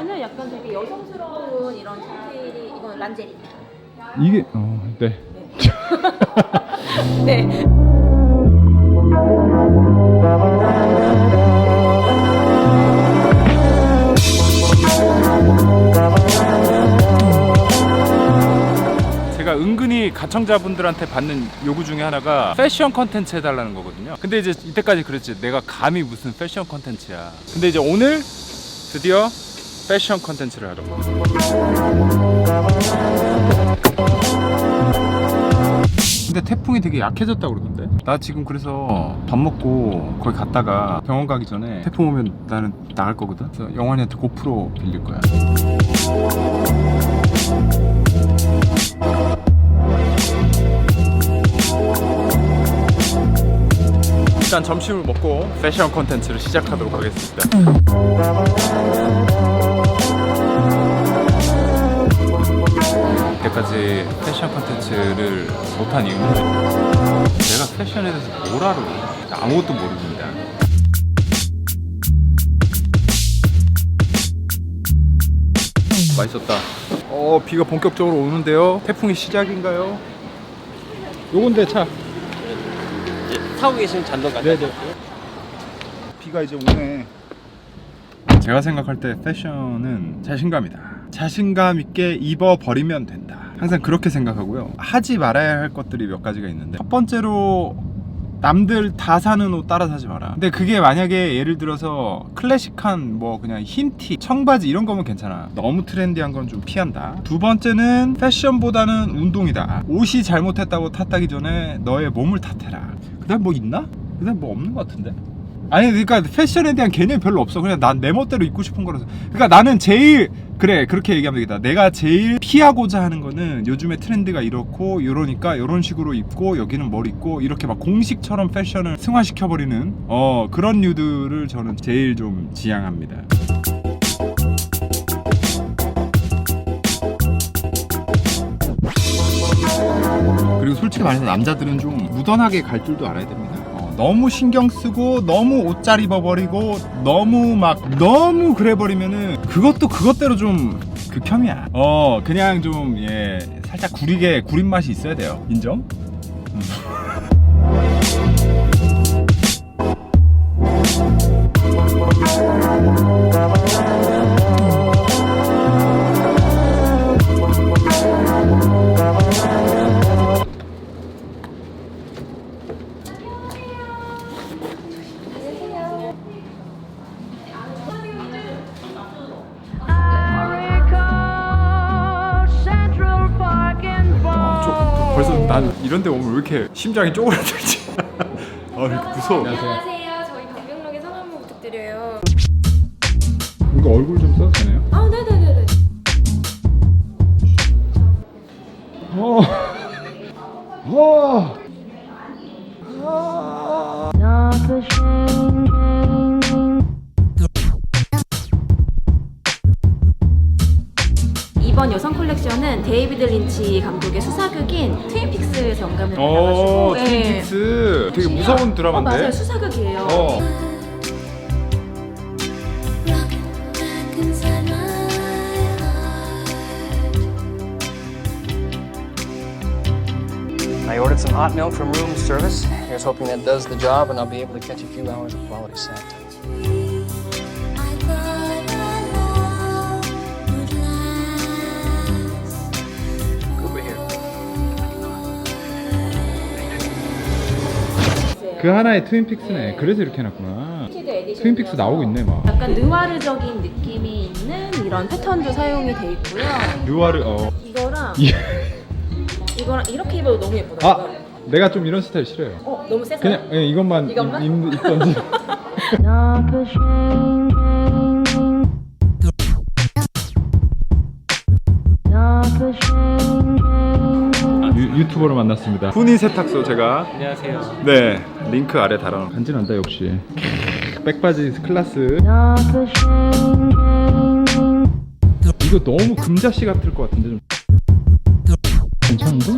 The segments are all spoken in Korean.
보시면은 약간 되게 여성스러운 이런 디테일이 이건 란제리. 이게 어, 네. 네. 제가 은근히 가청자분들한테 받는 요구 중에 하나가 패션 컨텐츠 해달라는 거거든요. 근데 이제 이때까지 그랬지. 내가 감히 무슨 패션 컨텐츠야. 근데 이제 오늘 드디어 패션 컨텐츠를 하려고. 근데 태풍이 되게 약해졌다고 그러던데? 나 지금 그래서 밥 먹고 거기 갔다가 병원 가기 전에 태풍 오면 나는 나갈 거거든? 그래서 영환이한테 고프로 빌릴 거야. 일단 점심을 먹고 패션 컨텐츠를 시작하도록 하겠습니다. 이때까지 패션 컨텐츠를 못한 이유는 내가 패션에 대해서 뭘 알아? 아무것도 모릅니다. 맛있었다. 어 비가 본격적으로 오는데요. 태풍이 시작인가요? 요건데 차. 타고 계신 잔돈 같아요. 네네. 비가 이제 오네. 제가 생각할 때 패션은 자신감이다. 자신감 있게 입어 버리면 된다. 항상 그렇게 생각하고요. 하지 말아야 할 것들이 몇 가지가 있는데 첫 번째로 남들 다 사는 옷 따라 사지 마라. 근데 그게 만약에 예를 들어서 클래식한 뭐 그냥 흰 티, 청바지 이런 거면 괜찮아. 너무 트렌디한 건 좀 피한다. 두 번째는 패션보다는 운동이다. 옷이 잘못했다고 탓하기 전에 너의 몸을 탓해라. 그다음 뭐 있나? 그다음 뭐 없는 것 같은데. 아니 그러니까 패션에 대한 개념이 별로 없어. 그냥 난 내 멋대로 입고 싶은 거라서. 그러니까 나는 제일 그래 그렇게 얘기하면 되겠다. 내가 제일 피하고자 하는 거는 요즘에 트렌드가 이렇고 이러니까 이런 식으로 입고 여기는 뭘 입고 이렇게 막 공식처럼 패션을 승화시켜 버리는 어 그런 류들을 저는 제일 좀 지향합니다. 그리고 솔직히 말해서 남자들은 좀 무던하게 갈 줄도 알아야 됩니다. 어, 너무 신경 쓰고 너무 옷 잘 입어버리고 너무 막 너무 그래버리면은 그것도 그것대로 좀 극혐이야. 어 그냥 좀 예 살짝 구리게 구린 맛이 있어야 돼요. 인정? 음. 난 이런 데 오면 왜 이렇게 심장이 쪼그라들지? 아 이렇게 무서워. 안녕하세요. 저희 강병록의 성함 한번 부탁드려요. 이거 얼굴 좀 써도 되나요? 아, 네네네네. 어. 어. 이번 여성 콜렉션은 데이비드 린치 감독의 수사극인 트윈픽스에서 영감을 어, 받아가지고 예. 트윈픽스 되게 무서운 어, 드라마인데. 맞아요. 수사극이에요. 어. back inside my I ordered some hot milk from room service. Here's hoping that does the job, and I'll be able to catch a few hours of quality scent. 그 하나의 트윈픽스네. 그래서 이렇게 해놨구나. 트윈픽스 나오고 있네 막. 약간 느와르적인 느낌이 있는 이런 패턴도 사용이 돼 있고요. 뉴아르 어. 이거랑 이- 이거랑 이렇게 입어도 너무 예쁘다. 아 내가 좀 이런 스타일 싫어요. 어, 너무 세서. 그냥 예, 이것만, 이것만? 입, 입던지. 유, 유튜버로 만났습니다. 훈이 세탁소 제가 안녕하세요. 네 링크 아래 달아놓은 간지난다 역시. 백바지 클라스. 이거 너무 금자씨 같을 것 같은데 좀. 괜찮은데?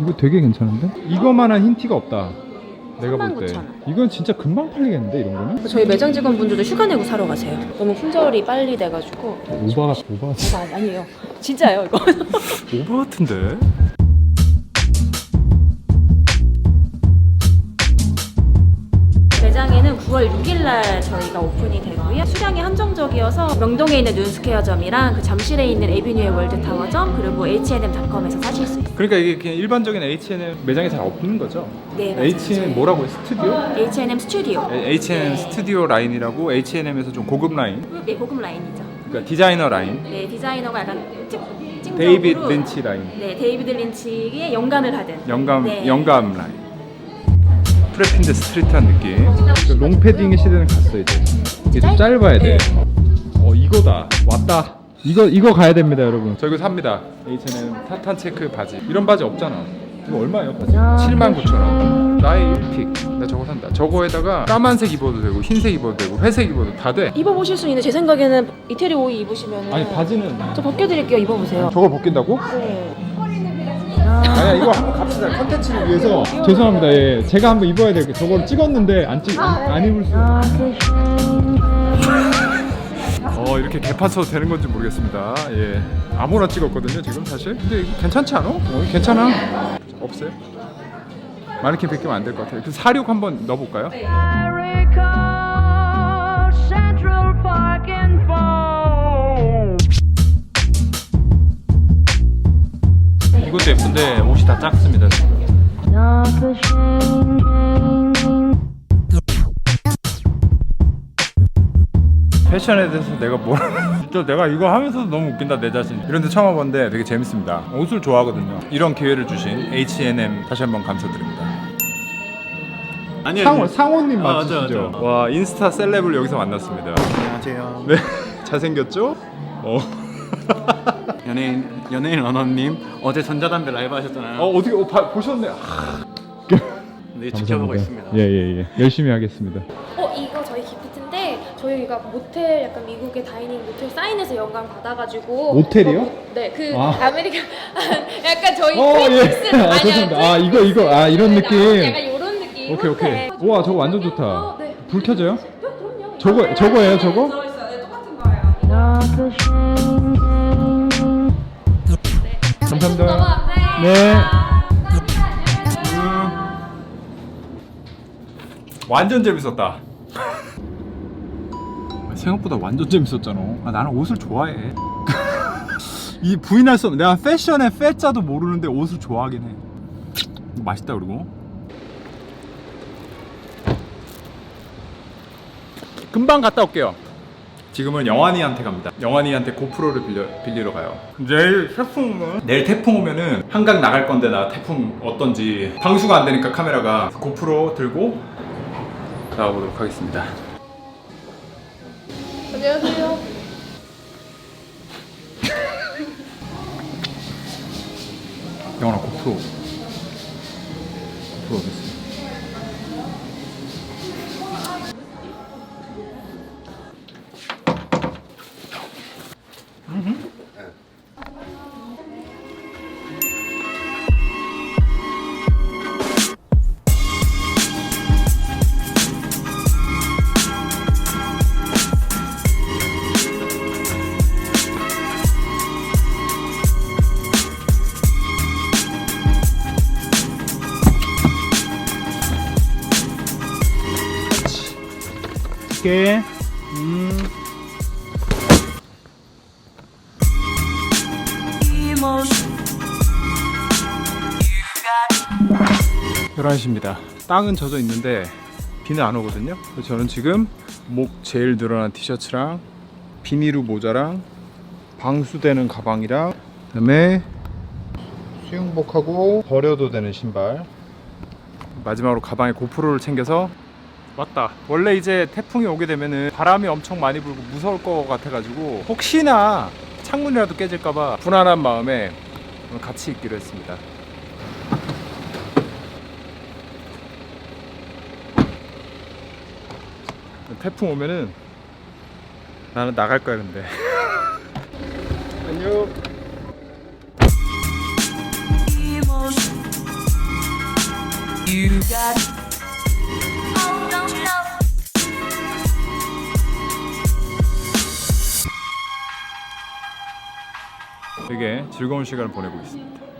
이거 되게 괜찮은데? 이거만한 흰 티가 없다. 내가 볼 때 39,000원. 이건 진짜 금방 팔리겠는데 이런 거는? 저희 매장 직원분들도 휴가 내고 사러 가세요. 너무 품절이 빨리 돼가지고. 오바 오바 아, 아니에요. 진짜예요 이거. 오바 같은데? 9월 6일날 저희가 오픈이 되고요. 수량이 한정적이어서 명동에 있는 눈스퀘어점이랑 그 잠실에 있는 에비뉴의 월드타워점 그리고 H&M.com에서 사실 수 있어요. 그러니까 이게 그냥 일반적인 H&M 매장에 잘 없는 거죠? 네, 맞아요. H&M 뭐라고 해? 스튜디오? H&M 스튜디오. H&M 네. 스튜디오 라인이라고 H&M에서 좀 고급 라인 네, 고급 라인이죠. 그러니까 디자이너 라인 네, 디자이너가 약간 특, 데이빗 린치 라인 네, 데이비드 린치의 영감을 받은. 영감 네. 영감 라인 프레핀드 스트리트한 느낌. 그 롱패딩의 시대는 갔어 이제 이게 좀 짧아야 돼. 어 이거다. 왔다. 이거 이거 가야 됩니다 여러분. 저 이거 삽니다. H&M 타탄 체크 바지. 이런 바지 없잖아. 이거 얼마예요 바지? 79,000원. 나의 1픽 나 저거 산다. 저거에다가 까만색 입어도 되고 흰색 입어도 되고 회색 입어도 다돼. 입어보실 수 있는 제 생각에는 이태리 오이 입으시면 아니 바지는 저 벗겨드릴게요. 입어보세요. 저걸 벗긴다고? 네. 아니야 이거 한번 갑시다. 컨텐츠를 위해서. 죄송합니다. 예 제가 한번 입어야 될게 저걸 찍었는데 안 찍 안, 안 입을 수어 이렇게 개판 써도 되는 건지 모르겠습니다. 예. 아무나 찍었거든요 지금 사실. 근데 괜찮지 않아? 어, 괜찮아. 없어요? 마네킹 벗기면 안 될 것 같아요. 그 사륙 한번 넣어볼까요? 이것도 예쁜데 옷이 다 작습니다 지금 패션에 대해서 내가 뭘 진짜 내가 이거 하면서도 너무 웃긴다 내 자신 이런데 처음 와봤는데 되게 재밌습니다 옷을 좋아하거든요 이런 기회를 주신 H&M 다시 한번 감사드립니다 아니요. 상호, 상호님 아, 맞으시죠? 맞아, 와 인스타 셀럽을 여기서 만났습니다 안녕하세요. 네 잘생겼죠? 어. 연예인 연예인 러너님 어제 전자담배 라이브 하셨잖아요. 어 어떻게 어, 봐- 보셨네 아, 네, 지켜보고 있습니다. 예예예 열심히 하겠습니다 어 이거 저희 기프트인데 저희가 모텔 약간 미국의 다이닝 모텔 사인에서 영감 받아가지고 모텔이요? 네그 아. 아. 메리카 약간 저희 어, 예. 트윈픽스 아, 죄송합니다. 아, 이거, 이거. 아, 이런 느낌. 약간 이런 느낌 오케이 오케이 호텔. 우와 저거 완전 좋다 어, 네. 불 켜져요? 네, 그럼요 저거 저거예요 저거? 감사합니다 네. 완전 재밌었다. 생각보다 완전 재밌었잖아. 아, 나는 옷을 좋아해. 이 부인할 수 없는 내가 패션의 패자도 모르는데 옷을 좋아하긴 해. 맛있다 그리고. 금방 갔다 올게요 지금은 영환이한테 갑니다. 영환이한테 고프로를 빌려, 빌리러 가요. 내일 태풍 오면 내일 태풍 오면은 한강 나갈 건데 나 태풍 어떤지 방수가 안 되니까 카메라가 고프로 들고 나가보도록 하겠습니다. 안녕하세요 영환아 고프로 고프로 어디 있어? 오케이. 음. 열한 시입니다. 땅은 젖어 있는데 비는 안 오거든요. 그래서 저는 지금 목 제일 늘어난 티셔츠랑 비닐우 모자랑 방수되는 가방이랑 그다음에 수영복하고 버려도 되는 신발 마지막으로 가방에 고프로를 챙겨서 맞다. 원래 이제 태풍이 오게 되면은 바람이 엄청 많이 불고 무서울 것 같아가지고 혹시나 창문이라도 깨질까봐 불안한 마음에 같이 있기로 했습니다. 태풍 오면은 나는 나갈 거야 근데. 안녕. You 되게 즐거운 시간을 보내고 있습니다.